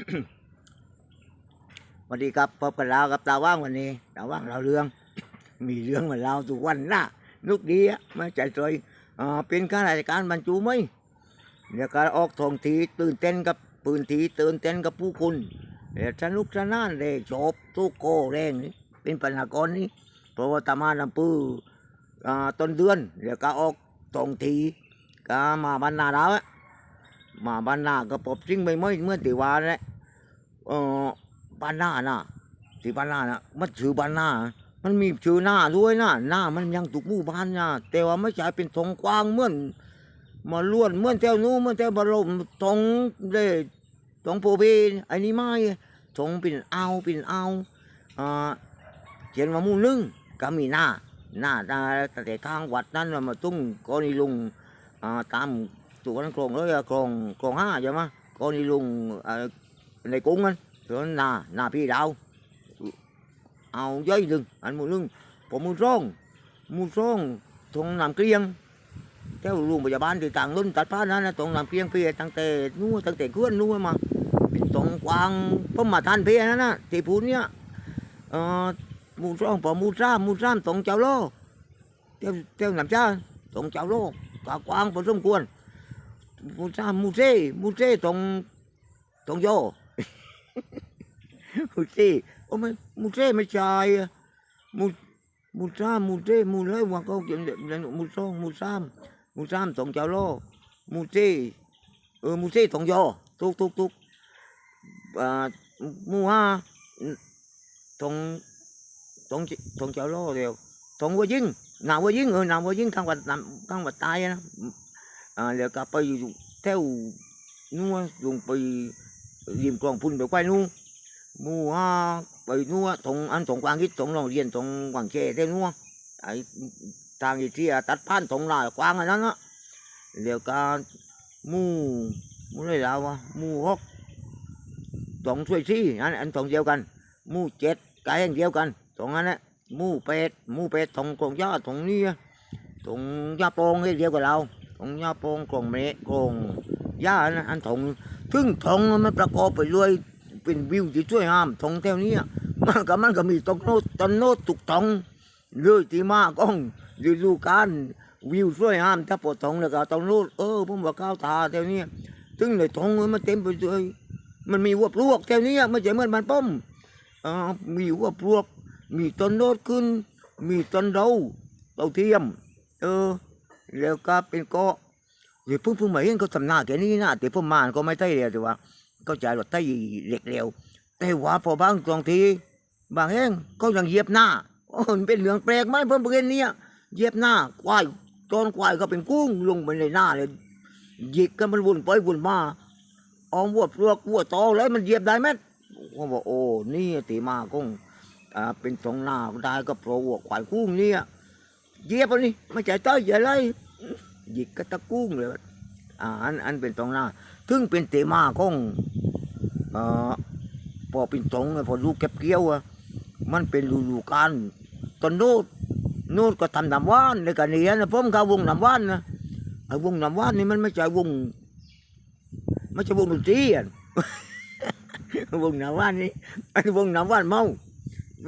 สวัสดีครับพบกันแล้วกับตาว่างวันนี้ตาว่างเราเรื่อง มีเรื่องมาเล่าทุกวันนะนุกดีอะไม่ใจจอยเป็นข้าราชการบรรจุไหมเดี๋ยวการออกทองทีตื่นเต้นกับปืนทีตื่นเต้นกับผู้คุณเดี๋ยวสนุกสนานเลยชอบทุกโกแรงนี่เป็นปัญหากรนี่เพราะว่าตามาลำปืออ่าต้นเดือนเดี๋ยวก็ออกทองทีก็มาบรรณาเราอะมาบรรณาก็ปบจริงไม่ไม่เมื่อติวานแหละ เออบ้านหน้าน่ะที่บ้านหน้าน่ะมันชื่อบ้านหน้า มันมีชื่อหน้าด้วยนะหน้ามันยังถูกมู่บ้านนะแต่ว่าไม่ใช่เป็นทงกว้างเหมือนมาล้วนเหมือนแถวนู้นเหมือนแถวบรมทงเลยทงโพเบไอ้นี่ไม่ทงเป็นเอาเป็นเอาอ่าเขียนว่ามู่หนึงก็มีหน้าหน้าตาแต่ข้างวัดนั้นมาตุ้งก็นี่ลุงอ่าตามตัวนั้นโครงเลยอะโครงโครงห้าใช่ไหมก็นี่ลุง này cũng anh rồi nà nà phi đào. Ao dây rừng anh mua lưng có muốn rong muốn rong thùng làm kiêng. Theo luôn bây giờ bán thì tặng luôn tạt phát nữa, tụng làm kiêng phi tăng tề nuôi tăng tề cướn nuôi mà. Tụng quang phong mà than phi nữa, nè thì phú nhá. Ờ rong bỏ muốn ra muốn ra tụng cháu lô. Theo theo làm cha tụng cháu lô cả quang bỏ rong cuồn muốn ra muốn dê muốn dê tụng tụng vô มูเซ่โอ้ไม่มูเซ่ไม่ใช่มูมูซ่ามมูเซ่มูเลยว่าเขาเขียนแบบนั้นมูซ่องมูซามมูซามสองเจ้าโลมูเซ่เออมูเซ่สองยอทุกทุกทุกอ่ามูห้าสองสองสองเจ้าโลเดียวสองวัวยิงหนาวัวยิงเออหนาวัวยิงทางวัดนำทางวัดตายนะอ่าเดี๋ยวกลับไปอยู่แถวนู้นลงไปริมคลองพุ่นไป มู่ฮะไปนู่นตรงอันตงกวางคิดตงโรงเรียนตงกวางเชเต้นู่นไอ้ทางอีที่ตัดผ่านตรงลายกวางอันนั้นนะเดี๋ยวการมู่มู่เลยแล้ววะมู่ฮกตงช่วยซี่อันอันตงเดียวกันมู่เจ็ดกายอย่เดียวกันตงอันนั้นมู่เป็ดมู่เป็ดตงกองย่าตงนี่ตงยาโปรงเดียวกับเราตงยาโปรงกองเมฆกองยาอันอันรงถึงตรงมันประกอบไปด้วย เป็นวิวที่สวยงามทองแถวนี้มันก็มันก็มีต้นโนตต้นโน้ตทุกทงเลยที่มาก้องฤดูกาลวิวสวยงามถ้าปวดท้องแล้วก็ต้นโนตเออผมว่าก้าวตาแถวนี้ซึ่งเลยทงมันเต็มไปด้วยมันมีวัวปลวกแถวนี้ไม่ใช่เหมือนบ้านป้อมอ่ามีวัวปลวก มีต้นโนตขึ้น มีต้นเราเต้าเทียม เออ แล้วก็เป็นเกาะเดี๋ยวเพิ่งเพิ่งมาเห็นเขาทำหน้าแค่นี้นะแต่ผมาก็ไม่ใช่เดียวแต่ว่า เข้าใจว่าใต้เหล็กเร็ว แต่ว่าพอบางตรงที บางแห่งก็ยังเหยียบหน้าโอ้มันเป็นเรื่องแปลกไหมเพิ่มเพื่อนเนี่ยเหยียบหน้าควายตอนควายก็เป็นกุ้งลงไปในหน้าเลยหยิกกันมันวนไปวนมาออมวัวปลวกวัวโตเลยมันเหยียบได้ไหมผมบอกโอ้นี่ตีมาคงอ่าเป็นตรงหน้าได้ก็เพราะวัวควายกุ้งเนี่ยเหยียบอันนี้ไม่ใช่ต้ยอย่าไรหยิกกระตะกุ้งเลย อ่าอันอันเป็นตรงหน้าถึงเป็นเตมาของอ่อพอเป็นตรงพอลูกเก็บเกี่ยวอะมันเป็นฤดูกาลตอนโน้ตโน้ตก็ทำน้ำว่านในกันนี้นะผมเขาวงน้ำว่านนะไอ้วงน้ำว่านนี่มันไม่ใช่วงไม่ใช่วงดนตรีอะวงน้ำว่านนี่ไอ้วงน้ำว่านเมา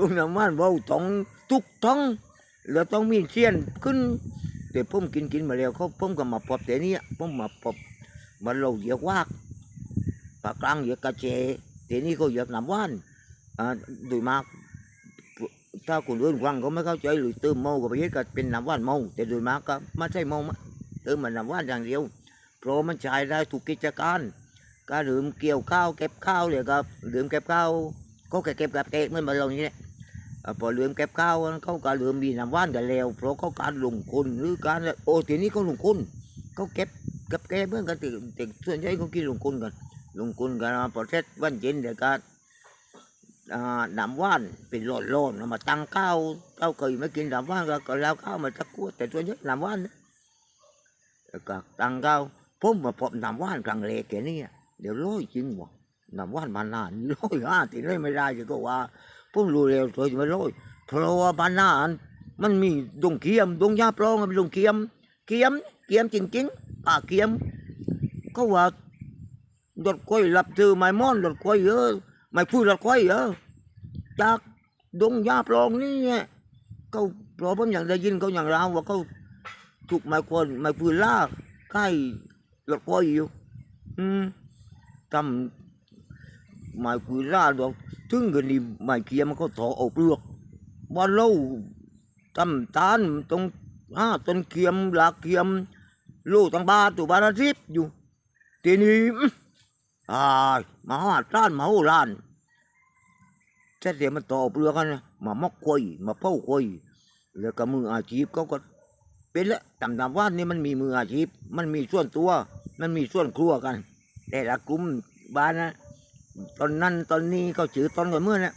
วงน้ำว่านเมาต้องทุกท้องแล้วต้องมีเสียนขึ้น แต่ผมกินกินมาแล้วเขาผมก็มาปอบแต่นี้ยผมมาปอบมาเราเหยียกวากปากกลางเหยียกกระเจแต่นี่เขาเหยียกน้ำว่านอ่าโดยมากถ้าคนอื่นฟังเขาไม่เข้าใจหรือเติมเมาก็ไปเฮ็ดก็เป็นน้ำว่านเมาแต่โดยมากก็ไม่ใช่เมามาเติมมันน้ำว่านอย่างเดียวเพราะมันใช้ได้ทุกกิจการก็ลืมเกี่ยวข้าวเก็บข้าวเลยก็ลืมเก็บข้าวก็แค่เก็บกับเกะเหมันมาลงนี้แหละ อ่าพอเลื่อมเก็บข้าวเขาก็ลืมมีน้ำว่านกันแล้วเพราะเขาการลงทุนหรือการโอ้ทีนี้เขาลงทุนเขาเก็บเก็บแก่เมื่อนกันติแต่ส่วนใหญ่เขากินลงทุนกันลงทุนกันพอเสร็จวันเย็นเดี๋ยวก็อ่าน้ำว่านเป็นร้อนๆเอามาตั้งข้าวข้าวเคยไม่กินน้ำว่านก็ก็แล้วข้าวมาตะกั่วแต่ส่วนใหญ่น้ำว่านแล้วก็ตั้งข้าวผมมาพบน้ำว่านกลางเลกแค่นี้เดี๋ยวร้อยจริงวะน้ำว่านมานานร้อยห้าติเลยไม่ได้จะก็ว่า ผมรู้แล้วตัวจะไม่ร้อยเพราะว่าบ้านนาอันมันมีดงเคียมดงยาปลองเป็นดงเคียมเคียมเคียมจริงๆป่าเคียมเขาว่ารถก้อยรับซื้อไม้ม่อนรถก้อยเยอะไม่พูดรถก้อยเยอะจากดงยาปลองนี่ไงเขาเพราะผมอย่างได้ยินเขาอย่างเราว่าเขาถูกไม้ควนไม้ปืนลากใกล้รถก้อยอยู่อืมทำไม้ปืนลากดอก ถึงกันนี่ไม้เกียมันก็ถอเอาเปลือกว่าเราทำตาลตรงอ่าต้นเกียมหลักเกียมลูกตั้งบาตัวบาราทิพอยู่ทีนี้อ่ามาหาร้านมาหูร้านแค่เดียมันต่อเปลือกกันนะมามอกควยมาเผาควยแล้วก็มืออาชีพเขาก็เป็นละตำตำว่านี่มันมีมืออาชีพ มันมีส่วนตัว มันมีส่วนครัวกัน แต่ละกลุ่มบ้านนะ ตอนนั้นตอนนี้เขาจือตอนกันเมื่อนะ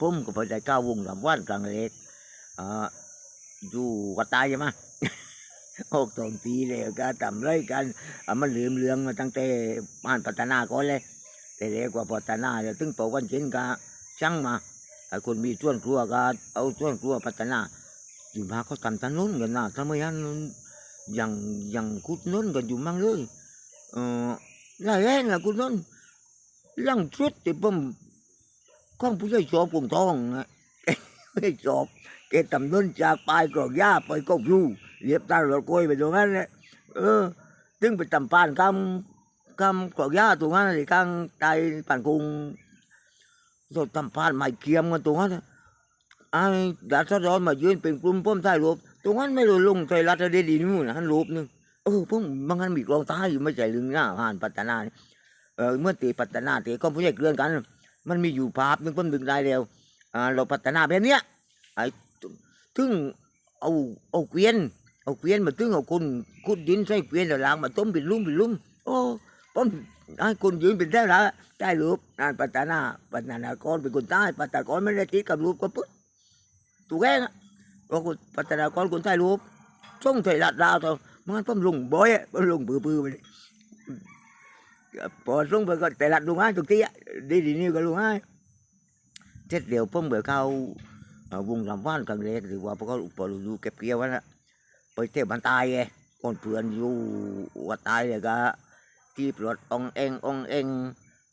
ผมก็ไปได้ก้าววงตำว่านกลางเล็กอ่าอยู่วัดตายใช่ไหมออกสองปีเลยก็ทำไรกันอะมันเหลือมเลืองมาตั้งแต่บ้านพัฒนาก่อนเลย แต่เล็กกว่าพัฒนาเดี๋ยวถึงโตวันเช่นก็ช่างมาไอ้คนมีส่วนครัวก็เอาส่วนครัวพัฒนาอยู่มาเขาทำถนนกันนะทำไมยันยังยังคุดน้นกันอยู่มั่งเลยเออหลายแห่งอะคุดน้น ลังชุดที่ผมข้องผู้ใหญ่ชอบกงทองอะไม่ชอบแกทำน้นจากปลายกรอกหญ้าไปก็รู้เรียบตารถกล้วยไปตรงนั้นเลยเออถึงไปตำปานคำคำกรอกหญ้าตรงนั้นเลยกลางใต้ปานกุงรถตำปานไม่เกียมกันตรงนั้นไอ้ดาษร้อนมายืนเป็นกลุ่มพ้มใต้รูปตรงนั้นไม่รู้ลงใจรัฐเดดีนู่นนะฮันรูปนึงเออผมบางอันมีกลองใต้อยู่ไม่ใช่ลึงหน้าผ่านปัตตานานี่ เออเมื่อตีปัตนาตีก็ผู้ใหญ่เกลื่อนกัน มันมีอยู่ภาพหนึงผมดึงได้แล้วอ่าเราปัตนาแบบเนี้ยไอ้ถึงเอาเอาเกวียนเอาเกวียนมาตึงเอาคนขุดดินใส่เกวียนแล้วล้างมาต้มเป็นลุ่มเป็นลุ่มโอ้ผมให้คนยืนเป็นแท้ละใต้รูปนั่นปัตตานาปัตตานากรเป็นคนใต้ปัตตากรไม่ได้ติดกับรูปก็ปึ๊บถูกแก่นะเพราะคนปัตตานากรคนใต้รูปช่องไทยรัฐดาวตัวมันผมลงบ่อยอะผมลงปื้อๆไปเลย พอส่งไปก็แต่รัฐลงให้ทุกทีอะดีดีนี่ก็ลงให้เสร็จเดี๋ยวผมเบื่อเข้าวงลำว่านกลางเล็กหรือว่าพวกเขาพอรู้เก็บเกี่ยวไว้นะไปเที่ยวบ้านตายไงคนเพื่อนอยู่วัดตายเลยก็ที่ปลดองเององเอง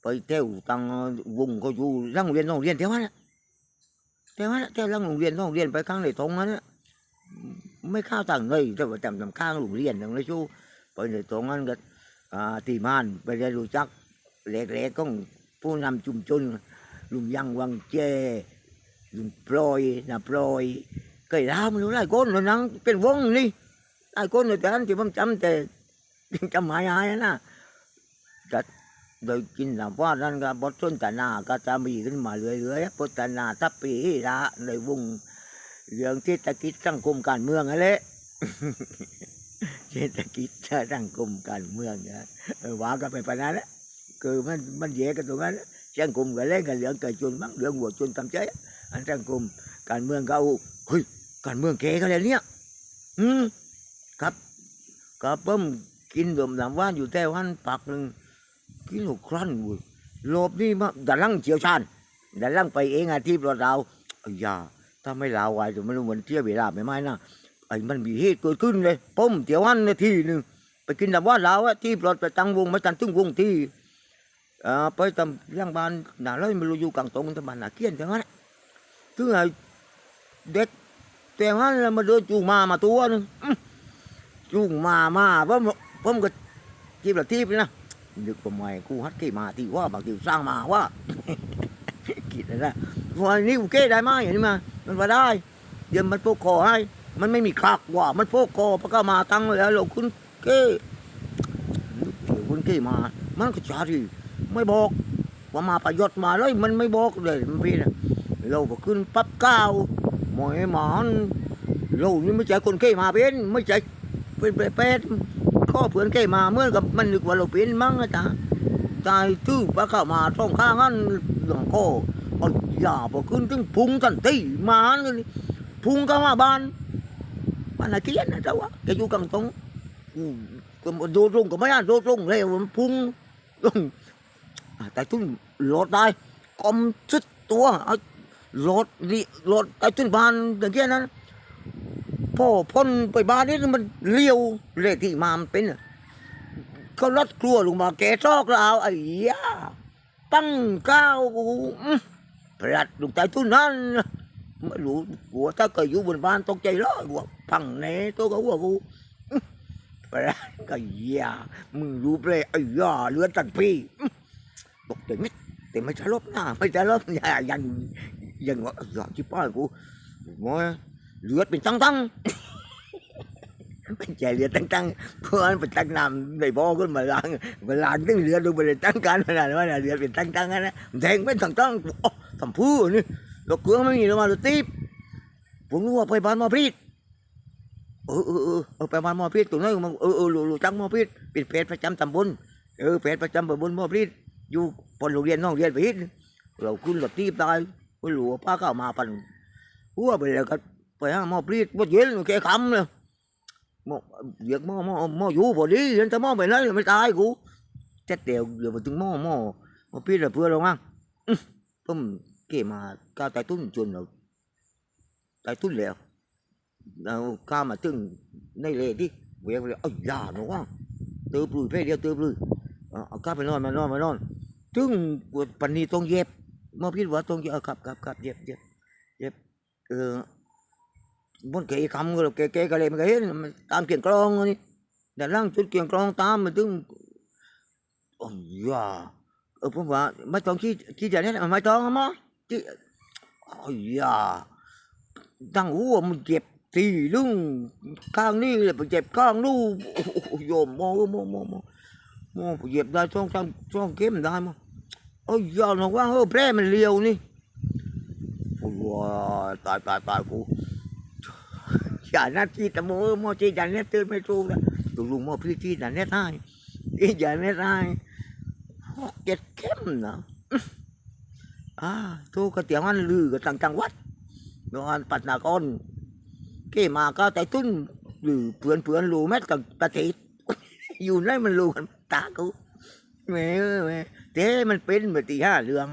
ไปเที่ยวตังวงก็อยู่โรงเรียนโรงเรียนเที่ยวนั้นน่ะเที่ยวนั้นน่ะเที่ยวโรงเรียนโรงเรียนไปข้างในตรงนั้นไม่ข้าวต่างเลยแต่ว่าจำจำข้างโรงเรียนตรงนั้นชูไปในตรงนั้นก็ อ่าที่ม่านไปได้รู้จักเล็กๆของผู้นำชุมชนลุงยังวังเจลุงปลอยนะปลอยเคยรามรู้หลายคนเลยนังเป็นวงนี่หลายคนเลยแต่นั้นที่ผมจำแต่จำหายหายนะก็โดยกินหลำว่านั้นก็บทสนทนาก็จะมีขึ้นมาเรื่อยๆบทสนทนาทัพปีละในวงเรื่องเศรษฐกิจสังคมการเมืองอะไร เศรษฐกิจสังคมการเมืองเนี่ยว่ากันไปปนนั้นแหละคือมันมันแยกกันตรงนั้นแหละสังคมก็เล่นกันเรื่องเกิดจนบ้างเรื่องหัวจนทำใจอันสังคมการเมืองก็เอาเฮ้ยการเมืองแกกันเลยเนี่ยอืมครับกับผมกินดมน้ำว่านอยู่แต่วันปักหนึ่งกินหกครั้นเว้ยโลบนี่มาดันลังเฉียวชาญดันลังไปเองอาที่เราเราอ้ยาถ้าไม่ลาวไว้จะไม่รู้เหมือนเที่ยวเวลาไม่ไม่นะ ไอ้มันมีเหตุเกิดขึ้นเลยผมเที่ยววันนาทีหนึ่งไปกินน้ำว่านเราอะที่ปลดไปตั้งวงไม่ตันตึงวงที่อ่าไปทำย่างบ้านหนาเลยไม่รู้อยู่กลางตรงทำบ้านหนาเกี้ยนทั้งนั้นถึงไอ้เด็กแต่ว่าเรามาเดินจูงมามาตัวหนึงจูงมามาผมผมก็จีบละทีบเลยนะนึกว่าไม่กูฮัดกี่มาที่ว่าบางทีสร้างมาว่าคิดเลยนะวันนี้กูเก้ได้ไหมอย่างนี้มามันมาได้เดี๋ยวมันโปกคอให้ มันไม่มีคลักว่า มันโปกคอพระก็มาตั้งแล้วเราคุณเก้เดี๋ยวคุณเก้มา มันก็ชาที่ไม่บอก ว่ามาประยชน์มาเลยมันไม่บอกเลยมันพี่นะเราก็ขึ้นปั๊บก้าวหมอยหมอนเรานี่ไม่ใช่คนเก้มาเป็นไม่ใช่เป็นเป็ดข้อเพื่อนเก้มาเหมื่อนกับมันนึกว่าเราเป็นมั้งนะจ๊ะตายตื้อปลาเข้ามาต้องข้างนั้นหลังโคเอาอย่าพอขึ้นถึงพุงทันทีมาเลยพุงเข้ามาบ้าน บ้านอะไรเกี้ยนนะเจ้าวะแกอยู่กลางตรงอืมก็โดดลงก็ไม่ได้โดดลงเลยมันพุงลงอะแต่ทุ่นหลดได้กลมสุดตัวเอารถดิรถไอ้ขึ้นบานอย่างเงี้ยนั้นพ่อพ่นไปบ้านนี่มันเลี้ยวเลขที่มามเป็นเขารถครัวลงมาแกซอกแล้วไอ้ยาตั้งก้าวพลัดลูกใจทุนนั้น ไม่รู้หัวถ้าเกิดอยู่บนบ้านตกใจร้อยหัวพังแน่ตัวก็หัวกูอื้อพลัดก็ยามึงรู้เปล่าไอ้ยาเลือดตันพี่ตกใจไม่แต่ไม่จะลบหน้าไม่จะลบหน้ายังยังว่าอ้ยาที่ป้ายกูโอ้ยเลือดเป็นตั้งตั้งเป็นใจเรือดตั้งตั้งเพื่อนไปตั้งน้ำในบ่อขึ้นมาล้างมาล้างตั้งเรือดดูไปเลยตั้งการขนาดว่าเรือดเป็นตั้งตั้งนะแทงไม่ตั้งตั้งทำพื้นี่ ราเกือไม่มีเรามาราตีบผมรู้ว่าไปบ้านมอพีดเออเออเออเออไปบ้านมอพีดตรงนั้นมันเออเออรู้จักมอพีดเป็นเพจประจำตำบลเออเพจประจำตำบลมอพีดอยู่ปนโรงเรียนน้องเรียนพีดเราขึ้นรถตีบได้ไม่รู้ว่าป้าเข้ามาปันหัวไปแล้วก็ไปหามอพีดว่าเย็นแกคำเลยมอเรียกมอมอมออยู่พอดีเห็นแต่มอไปไหนไม่ตายกูเจ็ดเดียวเดี๋ยวมาถึงมอมอมอพี่ละเพื่อเรามั้งอื้อผม เกี่มาก้าวไต่ตุ้นจนเราไต่ตุ้นแล้วเราก้ามาถึงในเลยที่เวียงเลยเอ้ยยาหนูว่าเติมปลุยเพ่เดียวเติมปลุยเอาก้าไปนอนมานอนมานอนถึงปันนี้ต้องเย็บหม้อพี่ว่าต้องเย็บครับครับครับเย็บเย็บเย็บเออบนเกยคำก็เลยเกยเกยก็เลยมันก็เห็นมันตามเกียงกลองนี่แต่ร่างจุดเกียงกลองตามมันถึงอ้ยยาเออผมว่าไม่ต้องขี้ขี้จะเนี่ยไม่ต้องมั้ง ที่โอ้ยยาตั้งหัวมันเจ็บทีลึงข้างนี้เลยไปเจ็บข้างนู้นโอ้โหโยมโมโมโมโมโมเจ็บได้ช่องช่องช่องเข้มได้มั้งโอ้ยยาหนว่าเออแผลมันเลียวนี่โอ้ยตายตายตายกูอย่านัดที่ตะโมโมจีจันเน็ตตื่นไม่ถูกนะตุลุงโมพี่จีจันเน็ตให้อีจันเน็ตให้หกเจ็ดเข้มนะ อาทูกระเตียงอันลือกับต่างจังหวัดนอนปัตนากรเกี่มาก็แต่ตุ้นหรือเพื่อนเพื่อนรู้แม้กับประเทศอยู่ในมันรูกันตากูแม่แม่เจ๊มันเป็นแบบตีห้าเรื่อง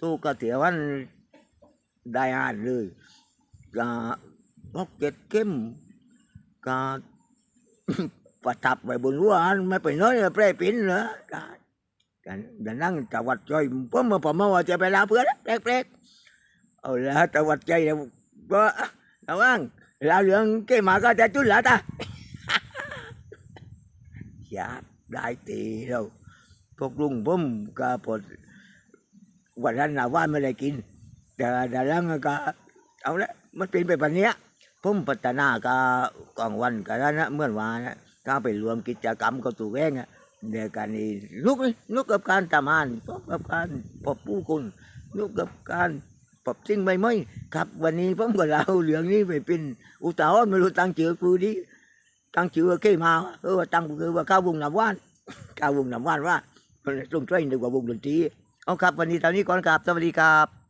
ทูกระเตียงอันได้อ่านเลยกาพกเก็ดเข้มกาประทับไว้บนหัวนไม่ไปน้อยเลยแปรปิ้นเหรอ ได้กันดันนั่งจังหวัดใจเพิ่มมาผมมาว่าจะไปลาเพื่อนแปลกๆเอาละจังหวัดใจเนี่ยก็ระวังลาเรื่องเกี่มาก็จะจุดละตาอยากได้ตีเราพวกลุงผมก็ปดวันนั้นนาว่าไม่ได้กิน แต่แต่แล้วก็เอาละมันเป็นแบบนี้ผมพัฒนากกลางวันกันนะเมื่อวานนะก็ไปรวมกิจกรรมกับตัวเองอะ ในการนี้ลุกลุกกับการทำงานลุกกับการพบผู้คนลุกกับการพบสิ่งใหม่ๆครับ วันนี้ผมก็เล่าเรื่องนี้ไปเป็นอุทาหรณ์ไม่รู้ตั้งชื่อคือดีตั้งชื่อว่าเข้มาเออว่าตั้งคือว่าข้าววงน้ำว่านข้าววงน้ำว่านว่าตรงใจดีกว่าวงดนตรีเอาครับ วันนี้เท่านี้ก่อนครับสวัสดีครับ